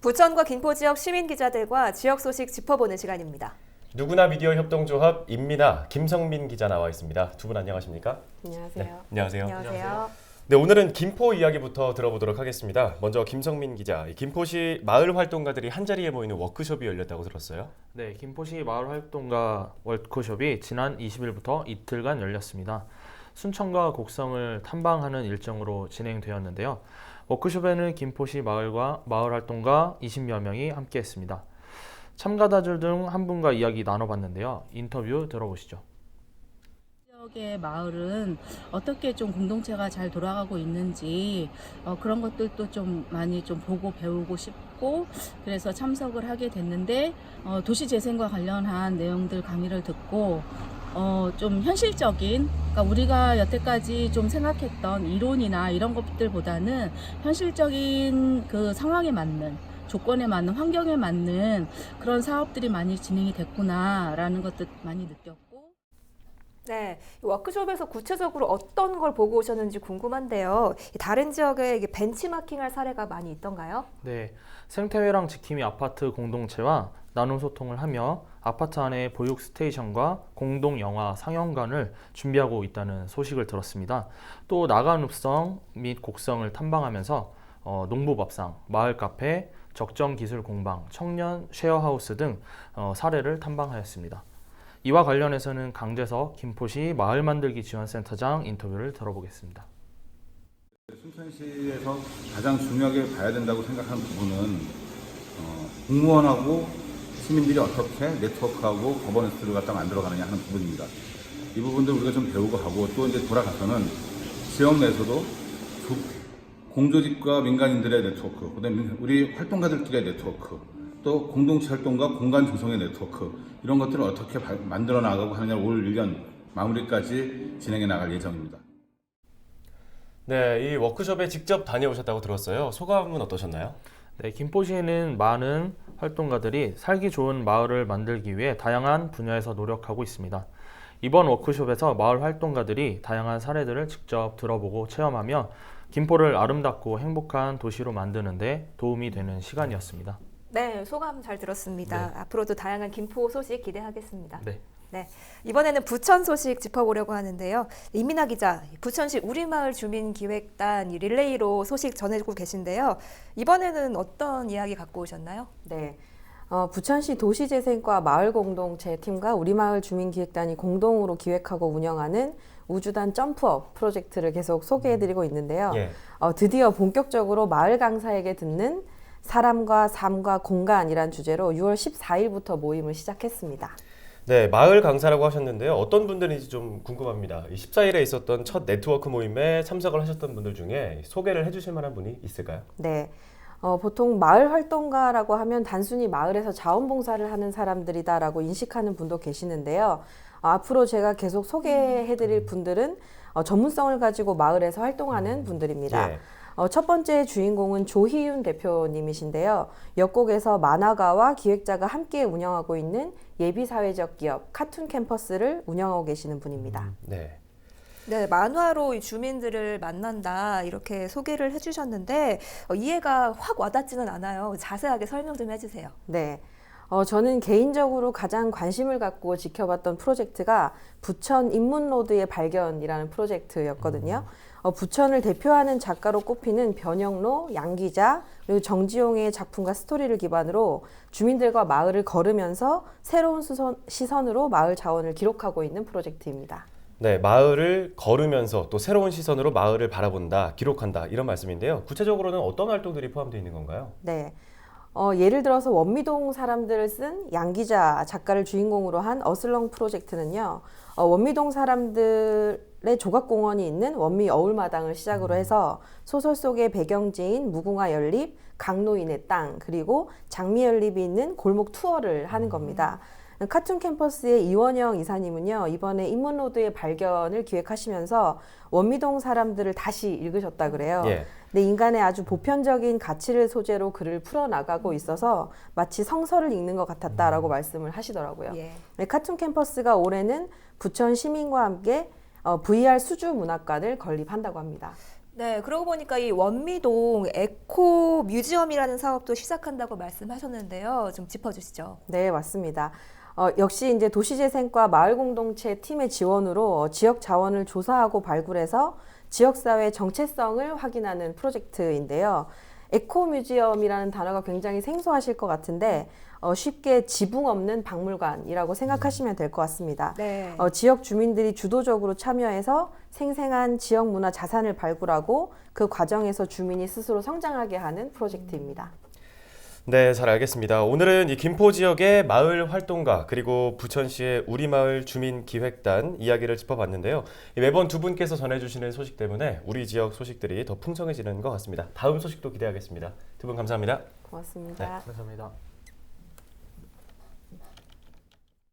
부천과 김포 지역 시민 기자들과 지역 소식 짚어보는 시간입니다. 누구나 미디어 협동조합 임민아 김성민 기자 나와 있습니다. 두 분 안녕하십니까? 안녕하세요. 네, 안녕하세요. 안녕하세요. 네, 오늘은 김포 이야기부터 들어보도록 하겠습니다. 먼저 김성민 기자, 이 김포시 마을 활동가들이 한 자리에 모이는 워크숍이 열렸다고 들었어요. 네, 김포시 마을 활동가 워크숍이 지난 20일부터 이틀간 열렸습니다. 순천과 곡성을 탐방하는 일정으로 진행되었는데요. 워크숍에는 김포시 마을과 마을 활동가 20여 명이 함께했습니다. 참가자들 중 한 분과 이야기 나눠봤는데요. 인터뷰 들어보시죠. 지역의 마을은 어떻게 좀 공동체가 잘 돌아가고 있는지 어, 그런 것들도 좀 많이 좀 보고 배우고 싶고 그래서 참석을 하게 됐는데 어, 도시 재생과 관련한 내용들 강의를 듣고 어, 좀 현실적인 그러니까 우리가 여태까지 좀 생각했던 이론이나 이런 것들보다는 현실적인 그 상황에 맞는 조건에 맞는 환경에 맞는 그런 사업들이 많이 진행이 됐구나라는 것도 많이 느꼈고 네, 이 워크숍에서 구체적으로 어떤 걸 보고 오셨는지 궁금한데요. 이 다른 지역에 이게 벤치마킹할 사례가 많이 있던가요? 네, 생태회랑 지킴이 아파트 공동체와 나눔 소통을 하며 아파트 안에 보육 스테이션과 공동 영화 상영관을 준비하고 있다는 소식을 들었습니다. 또 나간 읍성 및 곡성을 탐방하면서 어, 농부밥상, 마을 카페, 적정 기술 공방, 청년 쉐어하우스 등 어, 사례를 탐방하였습니다. 이와 관련해서는 강재석 김포시 마을 만들기 지원센터장 인터뷰를 들어보겠습니다. 순천시에서 가장 중요하게 봐야 된다고 생각하는 부분은 어, 공무원하고 시민들이 어떻게 네트워크하고 거버넌스를 갖다 만들어가느냐 하는 부분입니다. 이 부분들 우리가 좀 배우고 하고 또 이제 돌아가서는 지역 내에서도 조- 공조직과 민간인들의 네트워크, 그다음에 우리 활동가들끼리의 네트워크, 또 공동체 활동과 공간 조성의 네트워크 이런 것들을 어떻게 발- 만들어 나가고 하느냐 올 1년 마무리까지 진행해 나갈 예정입니다. 네, 이 워크숍에 직접 다녀오셨다고 들었어요. 소감은 어떠셨나요? 네, 김포시에는 많은 활동가들이 살기 좋은 마을을 만들기 위해 다양한 분야에서 노력하고 있습니다. 이번 워크숍에서 마을 활동가들이 다양한 사례들을 직접 들어보고 체험하며 김포를 아름답고 행복한 도시로 만드는데 도움이 되는 시간이었습니다. 네, 소감 잘 들었습니다. 앞으로도 다양한 김포 소식 기대하겠습니다. 네. 네, 이번에는 부천 소식 짚어보려고 하는데요. 이민아 기자, 부천시 우리마을 주민기획단 이 릴레이로 소식 전해주고 계신데요. 이번에는 어떤 이야기 갖고 오셨나요? 네. 어, 부천시 도시재생과 마을공동체 팀과 우리마을 주민기획단이 공동으로 기획하고 운영하는 우주단 점프업 프로젝트를 계속 소개해드리고 있는데요. 예. 어, 드디어 본격적으로 마을 강사에게 듣는 사람과 삶과 공간이란 주제로 6월 14일부터 모임을 시작했습니다. 네, 마을 강사라고 하셨는데요. 어떤 분들인지 좀 궁금합니다. 이 14일에 있었던 첫 네트워크 모임에 참석을 하셨던 분들 중에 소개를 해주실 만한 분이 있을까요? 네. 어, 보통 마을 활동가라고 하면 단순히 마을에서 자원봉사를 하는 사람들이다라고 인식하는 분도 계시는데요. 어, 앞으로 제가 계속 소개해드릴 분들은 어, 전문성을 가지고 마을에서 활동하는 분들입니다. 예. 어, 첫 번째 주인공은 조희윤 대표님이신데요. 역곡에서 만화가와 기획자가 함께 운영하고 있는 예비사회적 기업 카툰 캠퍼스를 운영하고 계시는 분입니다. 네. 네, 만화로 이 주민들을 만난다 이렇게 소개를 해주셨는데 어, 이해가 확 와닿지는 않아요. 자세하게 설명 좀 해주세요. 네. 어, 저는 개인적으로 가장 관심을 갖고 지켜봤던 프로젝트가 부천 인문로드의 발견이라는 프로젝트였거든요. 어, 부천을 대표하는 작가로 꼽히는 변영로, 양기자, 그리고 정지용의 작품과 스토리를 기반으로 주민들과 마을을 걸으면서 새로운 수선, 시선으로 마을 자원을 기록하고 있는 프로젝트입니다. 네, 마을을 걸으면서 또 새로운 시선으로 마을을 바라본다, 기록한다 이런 말씀인데요. 구체적으로는 어떤 활동들이 포함되어 있는 건가요? 네. 어, 예를 들어서 원미동 사람들을 쓴 양기자 작가를 주인공으로 한 어슬렁 프로젝트는요, 어, 원미동 사람들의 조각공원이 있는 원미 어울마당을 시작으로 해서 소설 속의 배경지인 무궁화 연립, 강노인의 땅, 그리고 장미 연립이 있는 골목 투어를 하는 겁니다. 카툰 캠퍼스의 이원영 이사님은요, 이번에 인문로드의 발견을 기획하시면서 원미동 사람들을 다시 읽으셨다 그래요. 예. 근데 인간의 아주 보편적인 가치를 소재로 글을 풀어나가고 있어서 마치 성서를 읽는 것 같았다라고 말씀을 하시더라고요. 예. 네, 카툰 캠퍼스가 올해는 부천 시민과 함께 어, VR 수주 문학관을 건립한다고 합니다. 네, 그러고 보니까 이 원미동 에코 뮤지엄이라는 사업도 시작한다고 말씀하셨는데요. 좀 짚어주시죠. 네, 맞습니다. 어, 역시 이제 도시재생과 마을공동체 팀의 지원으로 어, 지역 자원을 조사하고 발굴해서 지역사회 정체성을 확인하는 프로젝트인데요. 에코뮤지엄이라는 단어가 굉장히 생소하실 것 같은데 어, 쉽게 지붕 없는 박물관이라고 생각하시면 될 것 같습니다. 네. 어, 지역 주민들이 주도적으로 참여해서 생생한 지역 문화 자산을 발굴하고 그 과정에서 주민이 스스로 성장하게 하는 프로젝트입니다. 네, 잘 알겠습니다. 오늘은 이 김포 지역의 마을 활동가 그리고 부천시의 우리 마을 주민 기획단 이야기를 짚어봤는데요. 이 매번 두 분께서 전해주시는 소식 때문에 우리 지역 소식들이 더 풍성해지는 것 같습니다. 다음 소식도 기대하겠습니다. 두 분 감사합니다. 고맙습니다. 감사합니다.